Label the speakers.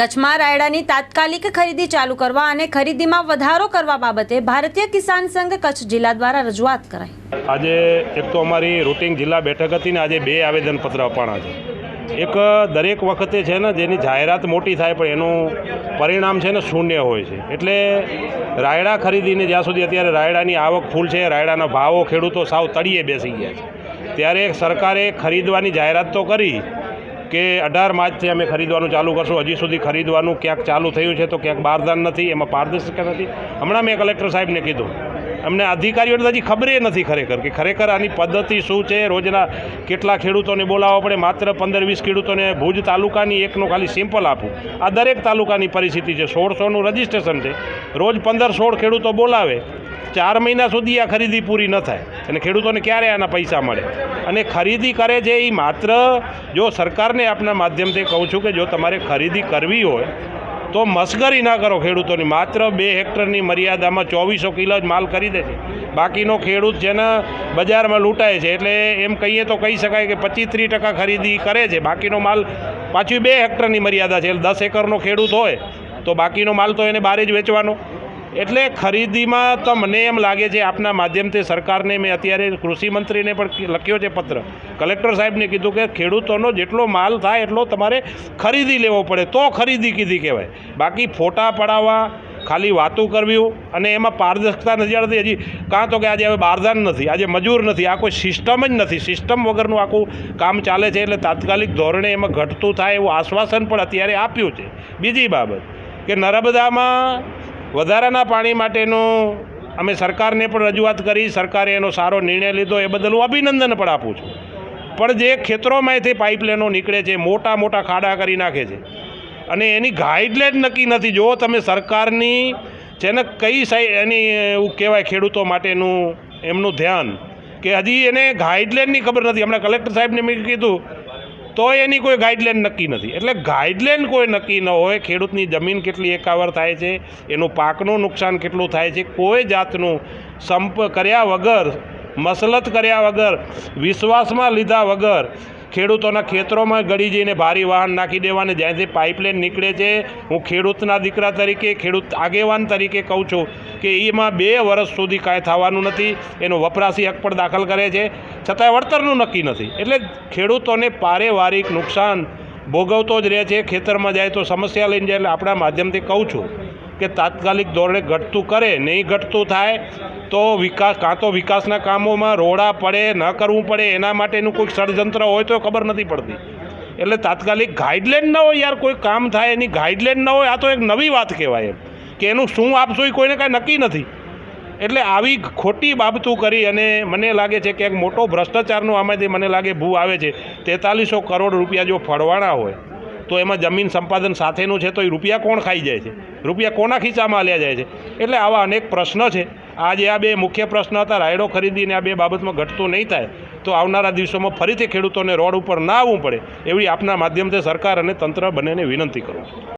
Speaker 1: કચ્છમાં રાયડાની તાત્કાલિક ખરીદી ચાલુ કરવા અને ખરીદીમાં વધારો કરવા બાબતે ભારતીય કિસાન સંઘ કચ્છ જિલ્લા દ્વારા રજૂઆત કરાઈ.
Speaker 2: આજે એક તો અમારી રૂટિંગ જિલ્લા બેઠક હતી ને આજે બે આવેદનપત્ર અપાણા છે. એક દરેક વખતે છે ને જેની જાહેરાત મોટી થાય પણ એનું પરિણામ છે ને શૂન્ય હોય છે. એટલે રાયડા ખરીદીને જ્યાં સુધી અત્યારે રાયડાની આવક ફૂલ છે, રાયડાના ભાવો ખેડૂતો સાવ તળીએ બેસી ગયા છે. ત્યારે સરકારે ખરીદવાની જાહેરાત તો કરી કે અઢાર માર્ચથી અમે ખરીદવાનું ચાલુ કરશું. હજી સુધી ખરીદવાનું ક્યાંક ચાલુ થયું છે તો ક્યાંક બારદાન નથી, એમાં પારદર્શિતા નથી. હમણાં મેં કલેક્ટર સાહેબને કીધું. અમને અધિકારીઓને હજી ખબરે નથી ખરેખર કે ખરેખર આની પદ્ધતિ શું છે. રોજના કેટલા ખેડૂતોને બોલાવવા પડે? માત્ર પંદર વીસ ખેડૂતોને ભુજ તાલુકાની એકનું ખાલી સિમ્પલ આપું. આ દરેક તાલુકાની પરિસ્થિતિ છે. સોળસોનું રજિસ્ટ્રેશન છે. રોજ પંદર સોળ ખેડૂતો બોલાવે. ચાર મહિના સુધી આ ખરીદી પૂરી ન થાય. અને ખેડૂતોને ક્યારે આના પૈસા મળે? અને ખરીદી કરે છે એ માત્ર જો સરકારને આપના માધ્યમથી કહું છું કે જો તમારે ખરીદી કરવી હોય, તો મસ્કરી ના કરો ખેડૂતોની. માત્ર બે હેક્ટરની મર્યાદામાં ચોવીસો કિલો જ માલ ખરીદે છે. બાકીનો ખેડૂત જેના બજારમાં લૂંટાય છે. એટલે એમ કહીએ તો કહી શકાય કે પચીસ ત્રીસ ટકા ખરીદી કરે છે. બાકીનો માલ પાછી બે હેક્ટરની મર્યાદા છે. એટલે દસ એકરનો ખેડૂત હોય, તો બાકીનો માલ તો એને બહાર જ વેચવાનો. એટલે ખરીદીમાં તો મને એમ લાગે છે આપના માધ્યમથી સરકારને મેં અત્યારે કૃષિમંત્રીને પણ લખ્યો છે પત્ર. કલેક્ટર સાહેબને કીધું કે ખેડૂતોનો જેટલો માલ થાય એટલો તમારે ખરીદી લેવો પડે. તો ખરીદી કીધી કહેવાય. બાકી ફોટા પડાવવા, ખાલી વાતો કરવી અને એમાં પારદર્શકતા નથી આવતી હજી કાં તો કે આજે હવે બારદાન નથી, આજે મજૂર નથી, આ કોઈ સિસ્ટમ જ નથી. સિસ્ટમ વગરનું આખું કામ ચાલે છે એટલે તાત્કાલિક ધોરણે એમાં ઘટતું થાય એવું આશ્વાસન પણ અત્યારે આપ્યું છે. બીજી બાબત કે નર્મદામાં વધારાના પાણી માટેનું અમે સરકારને પણ રજૂઆત કરી, સરકારે એનો સારો નિર્ણય લીધો, એ બદલ હું અભિનંદન પણ આપું છું. પણ જે ખેતરોમાંથી પાઇપલાઇનો નીકળે છે, મોટા મોટા ખાડા કરી નાખે છે, અને એની ગાઈડલાઇન નક્કી નથી. જો તમે સરકારની જેને કઈ સાઈડ એની એવું કહેવાય ખેડૂતો માટેનું એમનું ધ્યાન, કે હજી એને ગાઈડલાઇનની ખબર નથી. હમણાં કલેક્ટર સાહેબને મેં કીધું તો એની કોઈ ગાઈડલાઇન નક્કી નથી. એટલે ગાઈડલાઇન કોઈ નક્કી ન હોય, ખેડૂતની જમીન કેટલી એકાવર થાય છે, એનું પાકનું નુકસાન કેટલું થાય છે, કોઈ જાતનું સંપ કર્યા વગર, મસલત કર્યા વગર, વિશ્વાસમાં લીધા વગર ખેડૂતોના ખેતરોમાં ગળી જઈને ભારી વાહન નાખી દેવાને જ્યાંથી પાઇપલાઇન નીકળે છે. હું ખેડૂતના દીકરા તરીકે, ખેડૂત આગેવાન તરીકે કહું છું કે એમાં બે વર્ષ સુધી કાંઈ થવાનું નથી. એનો વપરાશી હક પણ દાખલ કરે છે. છતાંય વળતરનું નક્કી નથી. એટલે ખેડૂતોને પારિવારિક નુકસાન ભોગવતો જ રહે છે. ખેતરમાં જાય તો સમસ્યા લઈને જાય એટલે આપણા માધ્યમથી કહું છું કે તાત્કાલિક ધોરણે ઘટતું કરે, નહીં ઘટતું થાય, તો વિકાસ, કાં તો વિકાસના કામોમાં રોડા પડે, ન કરવું પડે, એના માટેનું કોઈક ષડયંત્ર હોય તો ખબર નથી પડતી. એટલે તાત્કાલિક ગાઈડલાઇન ન હોય યાર કોઈ કામ થાય, એની ગાઈડલાઇન ન હોય, આ તો એક નવી વાત કહેવાય એમ, કે એનું શું આપશું એ કોઈને કાંઈ નક્કી નથી. એટલે આવી ખોટી બાબતું કરી અને મને લાગે છે કે એક મોટો ભ્રષ્ટાચારનો આમાંથી મને લાગે ભૂ આવે છે. તેતાલીસો કરોડ રૂપિયા જો ફળવાના હોય તો એમાં જમીન સંપાદન સાથેનું છે, તો એ રૂપિયા કોણ ખાઈ જાય છે? રૂપિયા કોના ખીચામાં લ્યા જાય છે? એટલે આવા અનેક પ્રશ્ન છે. આજે આ બે મુખ્ય પ્રશ્ન હતા, રાયડો ખરીદીને આ બે બાબતમાં ઘટતું નહીં થાય, તો આવનારા દિવસોમાં ફરીથી ખેડૂતોને રોડ ઉપર ના આવવું પડે, એવી આપના માધ્યમથી સરકાર અને તંત્ર બંનેને વિનંતી કરું